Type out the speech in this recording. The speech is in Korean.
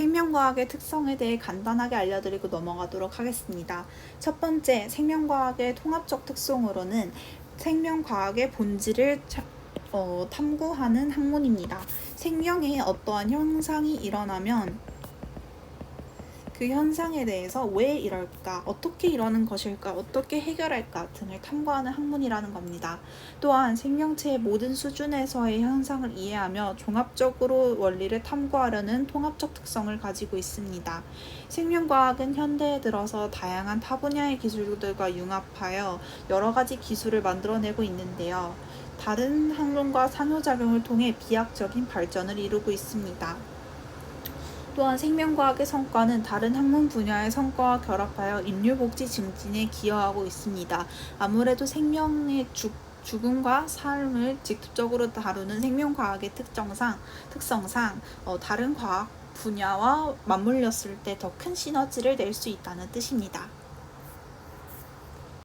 생명과학의 특성에 대해 간단하게 알려드리고 넘어가도록 하겠습니다. 첫 번째, 생명과학의 통합적 특성으로는 생명과학의 본질을 차- 어, 탐구하는 학문입니다. 생명에 어떠한 현상이 일어나면 그 현상에 대해서 왜 이럴까, 어떻게 이러는 것일까, 어떻게 해결할까 등을 탐구하는 학문이라는 겁니다. 또한 생명체의 모든 수준에서의 현상을 이해하며 종합적으로 원리를 탐구하려는 통합적 특성을 가지고 있습니다. 생명과학은 현대에 들어서 다양한 타 분야의 기술들과 융합하여 여러 가지 기술을 만들어내고 있는데요. 다른 학문과 상호작용을 통해 비약적인 발전을 이루고 있습니다. 또한 생명과학의 성과는 다른 학문 분야의 성과와 결합하여 인류복지 증진에 기여하고 있습니다. 아무래도 생명의 죽, 죽음과 삶을 직접적으로 다루는 생명과학의 특성상, 특성상 어, 다른 과학 분야와 맞물렸을 때 더 큰 시너지를 낼 수 있다는 뜻입니다.